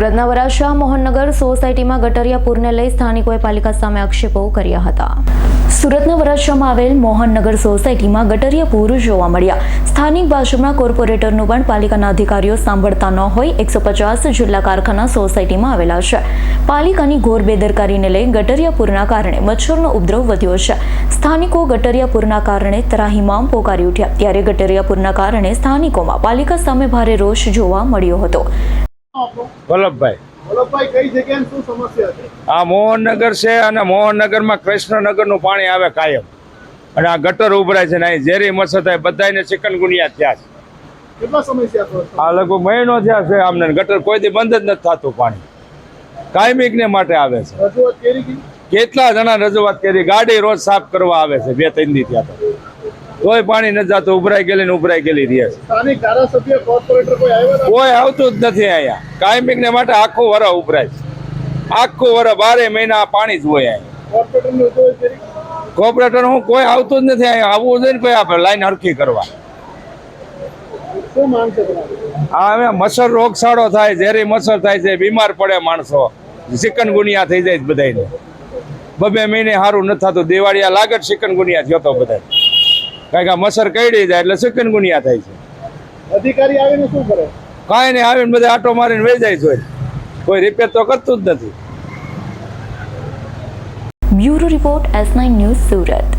સુરતના વરાછા મોહનનગર સોસાયટીમાં ગટરિયા પૂરને લઈ સ્થાનિકોએ પાલિકા સામે આક્ષેપો કર્યા હતા. સુરતના વરાછામાં આવેલ મોહનનગર સોસાયટીમાં ગટરિયા પૂર જોવા મળ્યા. સ્થાનિક ભાજપના કોર્પોરેટરનું પણ પાલિકાના અધિકારીઓ સાંભળતા ન હોય એકસો પચાસ જેટલા કારખાના સોસાયટીમાં આવેલા છે. પાલિકાની ઘોર બેદરકારીને લઈ ગટરિયા પૂરના કારણે મચ્છરનો ઉપદ્રવ વધ્યો છે. સ્થાનિકો ગટરિયા પૂરના કારણે ત્રાહિમામ પોકારી ઉઠ્યા. ત્યારે ગટરિયા પૂરના કારણે સ્થાનિકોમાં પાલિકા સામે ભારે રોષ જોવા મળ્યો હતો. વલ્લભભાઈ. વલ્લભભાઈ કઈ જગ્યાએ શું સમસ્યા છે? આ મોહનનગર છે અને મોહનનગરમાં કૃષ્ણનગરનું પાણી આવે કાયમ. અને આ ગટર ઉભરાય છે ને અહીં ઝેરી મચ્છર થાય બધાને ચિકનગુનિયા થયા છે. કેટલા સમસ્યા આ લગભગ મહિનો થયા છે આમને. ગટર કોઈ દી બંધ જ નથી થતું પાણી. કાયમિકને માટે આવે છે. કેટલા જણા રજૂઆત કરી? ગાડી રોજ સાફ કરવા આવે છે બે ત્રણ દી ત્યાં તોય પાણી નથી જતું ઉભરાઈ ગયેલી ને ઉભરાઈ ગયેલી રહે. છે સ્થાનિક ધારાસભ્ય કોર્પોરેટર કોઈ કોઈ આવતું જ નથી અહીંયા. કાયમિકને માટે આખું વરસ ઉભરાય છે. આખું વરસ બારે મહિના પાણી જ હોય અહીંયા. કોર્પોરેટર હું કોઈ આવતું જ નથી અહીંયા. આવવું જોઈએ ને કોઈ આપણે લાઈન હરખી કરવા. હવે મચ્છર રોગચાળો થાય ઝેરી મચ્છર થાય છે બીમાર પડે માણસો. ચિકનગુનિયા થઈ જાય બધાને બબે મહિને સારું નથી થતું. દિવાળીયા લાગત ચિકનગુનિયા થયો તો બધા કારણ કે આ મસર કઈડી જાય એટલે ચિકનગુનિયા થાય છે. અધિકારી આવીને શું કરે? કાંઈ નહીં આવીને બધા આટો મારીને વહી જાય છે. કોઈ રિપેર તો કરતું જ નથી. Bureau report S nine news Surat.